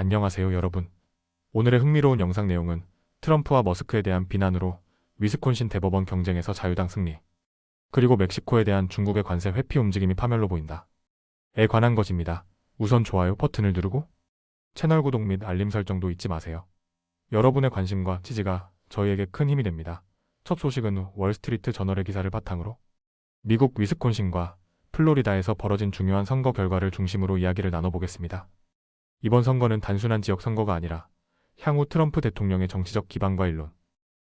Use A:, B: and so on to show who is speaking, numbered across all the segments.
A: 안녕하세요 여러분. 오늘의 흥미로운 영상 내용은 트럼프와 머스크에 대한 비난으로 위스콘신 대법원 경쟁에서 자유당 승리. 그리고 멕시코에 대한 중국의 관세 회피 움직임이 파멸로 보인다. 에 관한 것입니다. 우선 좋아요 버튼을 누르고 채널 구독 및 알림 설정도 잊지 마세요. 여러분의 관심과 지지가 저희에게 큰 힘이 됩니다. 첫 소식은 월스트리트 저널의 기사를 바탕으로 미국 위스콘신과 플로리다에서 벌어진 중요한 선거 결과를 중심으로 이야기를 나눠보겠습니다. 이번 선거는 단순한 지역 선거가 아니라 향후 트럼프 대통령의 정치적 기반과 일론,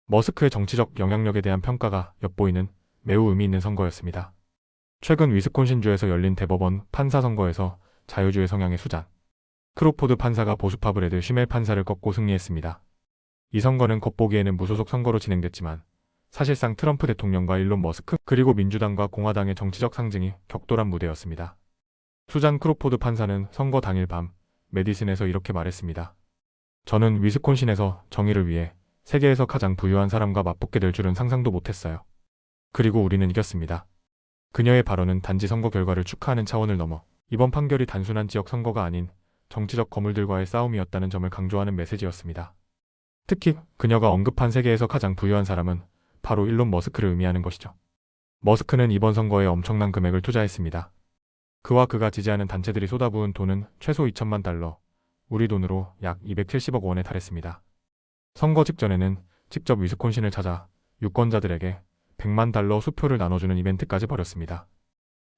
A: 머스크의 정치적 영향력에 대한 평가가 엿보이는 매우 의미 있는 선거였습니다. 최근 위스콘신주에서 열린 대법원 판사 선거에서 자유주의 성향의 수장, 크로포드 판사가 보수파 브레드 쉬멜 판사를 꺾고 승리했습니다. 이 선거는 겉보기에는 무소속 선거로 진행됐지만 사실상 트럼프 대통령과 일론 머스크 그리고 민주당과 공화당의 정치적 상징이 격돌한 무대였습니다. 수잔 크로포드 판사는 선거 당일 밤 메디슨에서 이렇게 말했습니다. 저는 위스콘신에서 정의를 위해 세계에서 가장 부유한 사람과 맞붙게 될 줄은 상상도 못했어요. 그리고 우리는 이겼습니다. 그녀의 발언은 단지 선거 결과를 축하하는 차원을 넘어 이번 판결이 단순한 지역 선거가 아닌 정치적 거물들과의 싸움이었다는 점을 강조하는 메시지였습니다. 특히 그녀가 언급한 세계에서 가장 부유한 사람은 바로 일론 머스크를 의미하는 것이죠. 머스크는 이번 선거에 엄청난 금액을 투자했습니다. 그와 그가 지지하는 단체들이 쏟아부은 돈은 최소 2천만 달러, 우리 돈으로 약 270억 원에 달했습니다. 선거 직전에는 직접 위스콘신을 찾아 유권자들에게 100만 달러 수표를 나눠주는 이벤트까지 벌였습니다.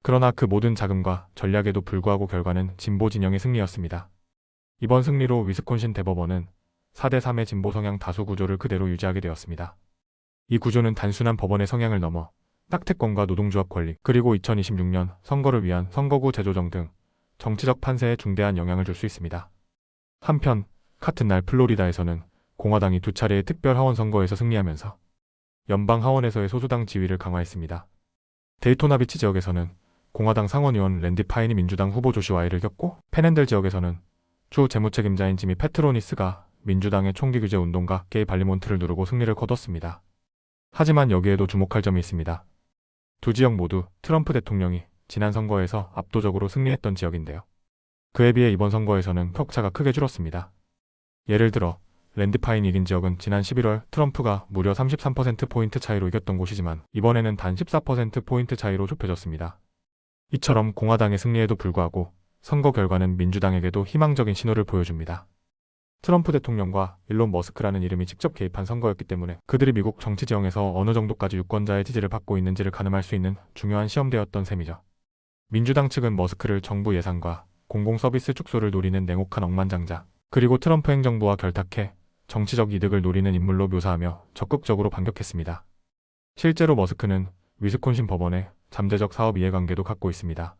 A: 그러나 그 모든 자금과 전략에도 불구하고 결과는 진보 진영의 승리였습니다. 이번 승리로 위스콘신 대법원은 4대 3의 진보 성향 다수 구조를 그대로 유지하게 되었습니다. 이 구조는 단순한 법원의 성향을 넘어 딱태권과 노동조합 권리, 그리고 2026년 선거를 위한 선거구 재조정 등 정치적 판세에 중대한 영향을 줄 수 있습니다. 한편 같은 날 플로리다에서는 공화당이 두 차례의 특별 하원 선거에서 승리하면서 연방 하원에서의 소수당 지위를 강화했습니다. 데이토나 비치 지역에서는 공화당 상원의원 랜디 파인이 민주당 후보 조시와이를 겪고 페넨델 지역에서는 주 재무책임자인 지미 페트로니스가 민주당의 총기 규제 운동가 게이 발리몬트를 누르고 승리를 거뒀습니다. 하지만 여기에도 주목할 점이 있습니다. 두 지역 모두 트럼프 대통령이 지난 선거에서 압도적으로 승리했던 지역인데요. 그에 비해 이번 선거에서는 격차가 크게 줄었습니다. 예를 들어 랜드파인 1인 지역은 지난 11월 트럼프가 무려 33%포인트 차이로 이겼던 곳이지만 이번에는 단 14%포인트 차이로 좁혀졌습니다. 이처럼 공화당의 승리에도 불구하고 선거 결과는 민주당에게도 희망적인 신호를 보여줍니다. 트럼프 대통령과 일론 머스크라는 이름이 직접 개입한 선거였기 때문에 그들이 미국 정치 지형에서 어느 정도까지 유권자의 지지를 받고 있는지를 가늠할 수 있는 중요한 시험대였던 셈이죠. 민주당 측은 머스크를 정부 예산과 공공 서비스 축소를 노리는 냉혹한 억만장자, 그리고 트럼프 행정부와 결탁해 정치적 이득을 노리는 인물로 묘사하며 적극적으로 반격했습니다. 실제로 머스크는 위스콘신 법원에 잠재적 사업 이해관계도 갖고 있습니다.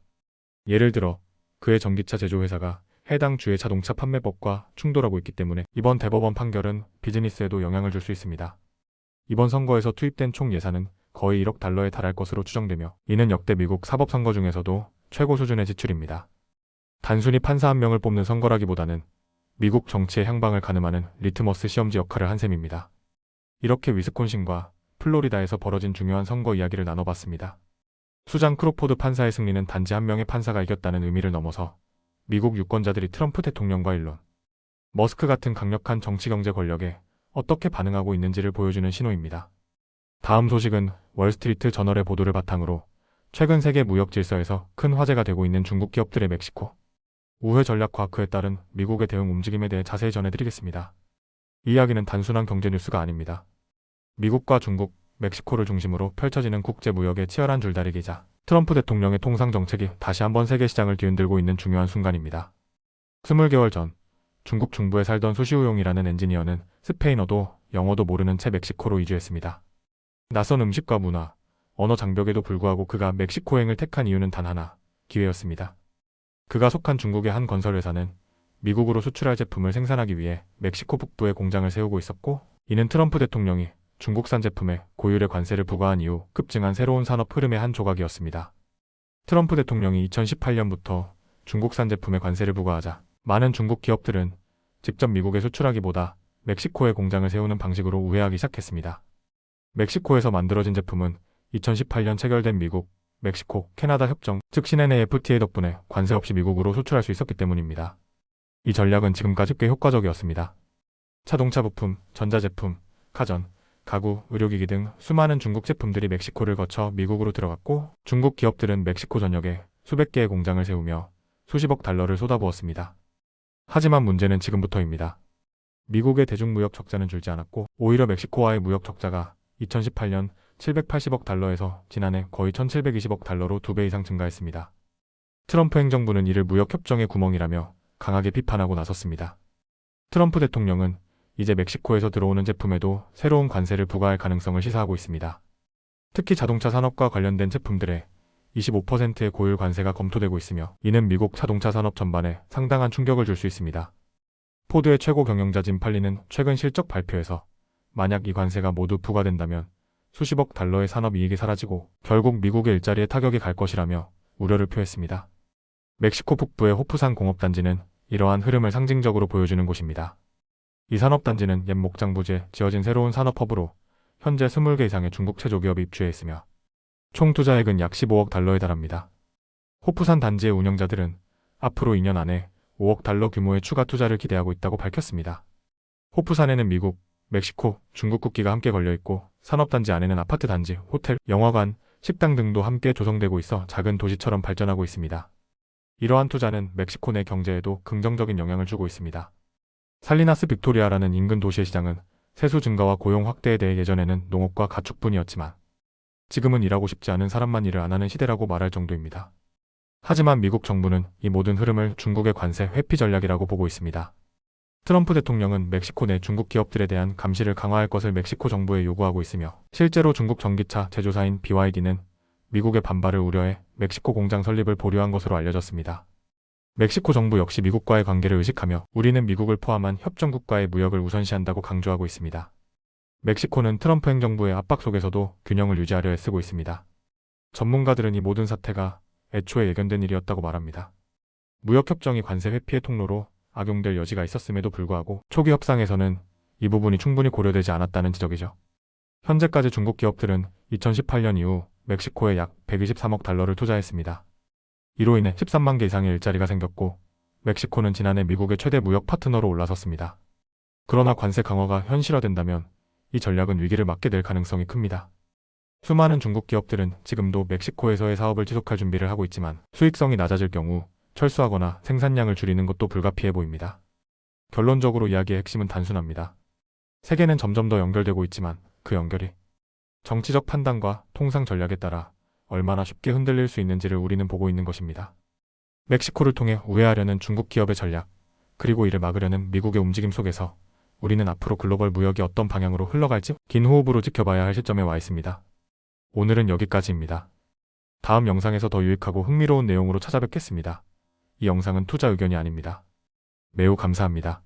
A: 예를 들어 그의 전기차 제조회사가 해당 주의 자동차 판매법과 충돌하고 있기 때문에 이번 대법원 판결은 비즈니스에도 영향을 줄 수 있습니다. 이번 선거에서 투입된 총 예산은 거의 1억 달러에 달할 것으로 추정되며 이는 역대 미국 사법선거 중에서도 최고 수준의 지출입니다. 단순히 판사 한 명을 뽑는 선거라기보다는 미국 정치의 향방을 가늠하는 리트머스 시험지 역할을 한 셈입니다. 이렇게 위스콘신과 플로리다에서 벌어진 중요한 선거 이야기를 나눠봤습니다. 수장 크로포드 판사의 승리는 단지 한 명의 판사가 이겼다는 의미를 넘어서 미국 유권자들이 트럼프 대통령과 일론, 머스크 같은 강력한 정치 경제 권력에 어떻게 반응하고 있는지를 보여주는 신호입니다. 다음 소식은 월스트리트 저널의 보도를 바탕으로 최근 세계 무역 질서에서 큰 화제가 되고 있는 중국 기업들의 멕시코, 우회 전략 과크에 따른 미국의 대응 움직임에 대해 자세히 전해드리겠습니다. 이 이야기는 단순한 경제 뉴스가 아닙니다. 미국과 중국, 멕시코를 중심으로 펼쳐지는 국제 무역의 치열한 줄다리기자 트럼프 대통령의 통상 정책이 다시 한번 세계 시장을 뒤흔들고 있는 중요한 순간입니다. 20개월 전 중국 중부에 살던 수시우용이라는 엔지니어는 스페인어도 영어도 모르는 채 멕시코로 이주했습니다. 낯선 음식과 문화, 언어 장벽에도 불구하고 그가 멕시코행을 택한 이유는 단 하나, 기회였습니다. 그가 속한 중국의 한 건설회사는 미국으로 수출할 제품을 생산하기 위해 멕시코 북부에 공장을 세우고 있었고, 이는 트럼프 대통령이 중국산 제품에 고율의 관세를 부과한 이후 급증한 새로운 산업 흐름의 한 조각이었습니다. 트럼프 대통령이 2018년부터 중국산 제품에 관세를 부과하자 많은 중국 기업들은 직접 미국에 수출하기보다 멕시코에 공장을 세우는 방식으로 우회하기 시작했습니다. 멕시코에서 만들어진 제품은 2018년 체결된 미국, 멕시코, 캐나다 협정, 즉 CNFTA 덕분에 관세 없이 미국으로 수출할 수 있었기 때문입니다. 이 전략은 지금까지 꽤 효과적이었습니다. 자동차 부품, 전자제품, 가전, 가구, 의료기기 등 수많은 중국 제품들이 멕시코를 거쳐 미국으로 들어갔고 중국 기업들은 멕시코 전역에 수백 개의 공장을 세우며 수십억 달러를 쏟아부었습니다. 하지만 문제는 지금부터입니다. 미국의 대중무역 적자는 줄지 않았고 오히려 멕시코와의 무역 적자가 2018년 780억 달러에서 지난해 거의 1720억 달러로 두배 이상 증가했습니다. 트럼프 행정부는 이를 무역협정의 구멍이라며 강하게 비판하고 나섰습니다. 트럼프 대통령은 이제 멕시코에서 들어오는 제품에도 새로운 관세를 부과할 가능성을 시사하고 있습니다. 특히 자동차 산업과 관련된 제품들에 25%의 고율 관세가 검토되고 있으며 이는 미국 자동차 산업 전반에 상당한 충격을 줄 수 있습니다. 포드의 최고 경영자 짐 팔리는 최근 실적 발표에서 만약 이 관세가 모두 부과된다면 수십억 달러의 산업 이익이 사라지고 결국 미국의 일자리에 타격이 갈 것이라며 우려를 표했습니다. 멕시코 북부의 호프산 공업단지는 이러한 흐름을 상징적으로 보여주는 곳입니다. 이 산업단지는 옛 목장 부지에 지어진 새로운 산업허브로 현재 20개 이상의 중국 제조기업이 입주해 있으며 총 투자액은 약 15억 달러에 달합니다. 호프산 단지의 운영자들은 앞으로 2년 안에 5억 달러 규모의 추가 투자를 기대하고 있다고 밝혔습니다. 호프산에는 미국, 멕시코, 중국 국기가 함께 걸려 있고 산업단지 안에는 아파트 단지, 호텔, 영화관, 식당 등도 함께 조성되고 있어 작은 도시처럼 발전하고 있습니다. 이러한 투자는 멕시코 내 경제에도 긍정적인 영향을 주고 있습니다. 살리나스 빅토리아라는 인근 도시의 시장은 세수 증가와 고용 확대에 대해 예전에는 농업과 가축뿐이었지만 지금은 일하고 싶지 않은 사람만 일을 안 하는 시대라고 말할 정도입니다. 하지만 미국 정부는 이 모든 흐름을 중국의 관세 회피 전략이라고 보고 있습니다. 트럼프 대통령은 멕시코 내 중국 기업들에 대한 감시를 강화할 것을 멕시코 정부에 요구하고 있으며 실제로 중국 전기차 제조사인 BYD는 미국의 반발을 우려해 멕시코 공장 설립을 보류한 것으로 알려졌습니다. 멕시코 정부 역시 미국과의 관계를 의식하며 우리는 미국을 포함한 협정국과의 무역을 우선시한다고 강조하고 있습니다. 멕시코는 트럼프 행정부의 압박 속에서도 균형을 유지하려 애쓰고 있습니다. 전문가들은 이 모든 사태가 애초에 예견된 일이었다고 말합니다. 무역협정이 관세 회피의 통로로 악용될 여지가 있었음에도 불구하고 초기 협상에서는 이 부분이 충분히 고려되지 않았다는 지적이죠. 현재까지 중국 기업들은 2018년 이후 멕시코에 약 123억 달러를 투자했습니다. 이로 인해 13만 개 이상의 일자리가 생겼고 멕시코는 지난해 미국의 최대 무역 파트너로 올라섰습니다. 그러나 관세 강화가 현실화된다면 이 전략은 위기를 맞게 될 가능성이 큽니다. 수많은 중국 기업들은 지금도 멕시코에서의 사업을 지속할 준비를 하고 있지만 수익성이 낮아질 경우 철수하거나 생산량을 줄이는 것도 불가피해 보입니다. 결론적으로 이야기의 핵심은 단순합니다. 세계는 점점 더 연결되고 있지만 그 연결이 정치적 판단과 통상 전략에 따라 얼마나 쉽게 흔들릴 수 있는지를 우리는 보고 있는 것입니다. 멕시코를 통해 우회하려는 중국 기업의 전략, 그리고 이를 막으려는 미국의 움직임 속에서 우리는 앞으로 글로벌 무역이 어떤 방향으로 흘러갈지 긴 호흡으로 지켜봐야 할 시점에 와 있습니다. 오늘은 여기까지입니다. 다음 영상에서 더 유익하고 흥미로운 내용으로 찾아뵙겠습니다. 이 영상은 투자 의견이 아닙니다. 매우 감사합니다.